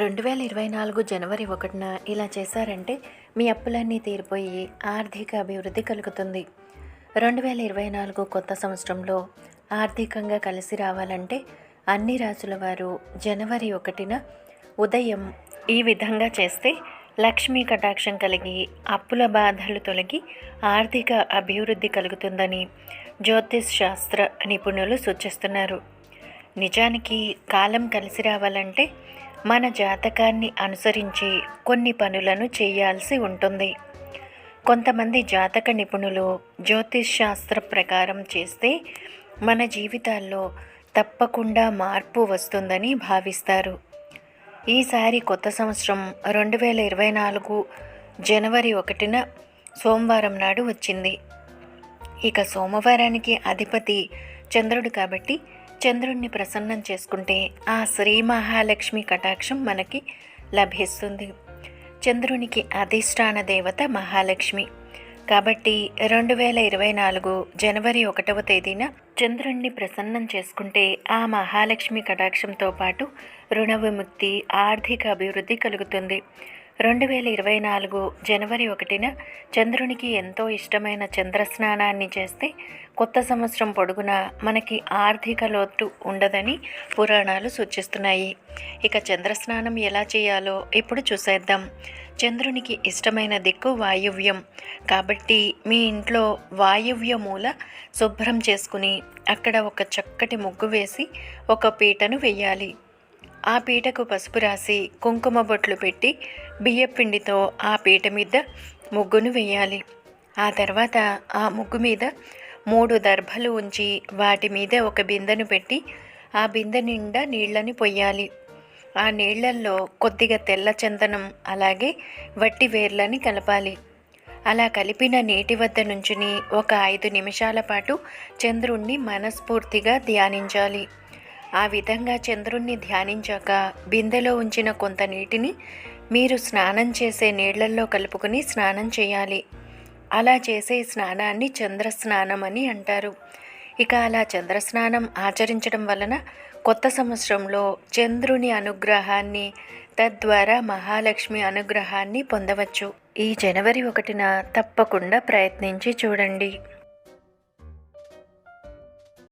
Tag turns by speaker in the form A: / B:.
A: రెండు వేల ఇరవై నాలుగు జనవరి ఒకటిన ఇలా చేశారంటే మీ అప్పులన్నీ తీరిపోయి ఆర్థిక అభివృద్ధి కలుగుతుంది. రెండు వేల ఇరవై నాలుగు కొత్త సంవత్సరంలో ఆర్థికంగా కలిసి రావాలంటే అన్ని రాసుల వారు జనవరి ఒకటిన ఉదయం ఈ విధంగా చేస్తే లక్ష్మీ కటాక్షం కలిగి అప్పుల బాధలు తొలగి ఆర్థిక అభివృద్ధి కలుగుతుందని జ్యోతిష్ శాస్త్ర నిపుణులు సూచిస్తున్నారు. నిజానికి కాలం కలిసి రావాలంటే మన జాతకాన్ని అనుసరించి కొన్ని పనులను చేయాల్సి ఉంటుంది. కొంతమంది జాతక నిపుణులు జ్యోతిష్ శాస్త్ర ప్రకారం చేస్తే మన జీవితాల్లో తప్పకుండా మార్పు వస్తుందని భావిస్తారు. ఈసారి కొత్త సంవత్సరం రెండు వేల ఇరవై నాలుగు జనవరి ఒకటిన సోమవారం నాడు వచ్చింది. ఇక సోమవారానికి అధిపతి చంద్రుడు కాబట్టి చంద్రుణ్ణి ప్రసన్నం చేసుకుంటే ఆ శ్రీ మహాలక్ష్మి కటాక్షం మనకి లభిస్తుంది. చంద్రునికి అధిష్టాన దేవత మహాలక్ష్మి. కాబట్టి రెండు వేల ఇరవై నాలుగు జనవరి ఒకటవ తేదీన చంద్రుణ్ణి ప్రసన్నం చేసుకుంటే ఆ మహాలక్ష్మి కటాక్షంతో పాటు రుణ విముక్తి ఆర్థిక అభివృద్ధి కలుగుతుంది. రెండు వేల ఇరవై నాలుగు జనవరి ఒకటిన చంద్రునికి ఎంతో ఇష్టమైన చంద్రస్నానాన్ని చేస్తే కొత్త సంవత్సరం పొడుగునా మనకి ఆర్థిక లోటు ఉండదని పురాణాలు సూచిస్తున్నాయి. ఇక చంద్రస్నానం ఎలా చేయాలో ఇప్పుడు చూసేద్దాం. చంద్రునికి ఇష్టమైన దిక్కు వాయువ్యం. కాబట్టి మీ ఇంట్లో వాయువ్య మూల శుభ్రం చేసుకుని అక్కడ ఒక చక్కటి ముగ్గు వేసి ఒక పీటను వెయ్యాలి ఆ పీటకు పసుపు రాసి కుంకుమ బొట్లు పెట్టి బియ్యపిండితో ఆ పీట మీద ముగ్గును వేయాలి. ఆ తర్వాత ఆ ముగ్గు మీద మూడు దర్భలు ఉంచి వాటి మీద ఒక బిందెను పెట్టి ఆ బిందె నిండా నీళ్ళని పొయ్యాలి. ఆ నీళ్ళల్లో కొద్దిగా తెల్ల చందనం అలాగే వట్టి వేర్లని కలపాలి. అలా కలిపిన నీటి వద్ద నుంచుని ఒక ఐదు నిమిషాల పాటు చంద్రుణ్ణి మనస్ఫూర్తిగా ధ్యానించాలి. ఆ విధంగా చంద్రుణ్ణి ధ్యానించాక బిందెలో ఉంచిన కొంత నీటిని మీరు స్నానం చేసే నీళ్ళల్లో కలుపుకొని స్నానం చేయాలి. అలా చేసే స్నానాన్ని చంద్రస్నానం అని అంటారు. ఇక అలా చంద్రస్నానం ఆచరించడం వలన కొత్త సంవత్సరంలో చంద్రుని అనుగ్రహాన్ని తద్వారా మహాలక్ష్మి అనుగ్రహాన్ని పొందవచ్చు. ఈ జనవరి ఒకటిన తప్పకుండా ప్రయత్నించి చూడండి.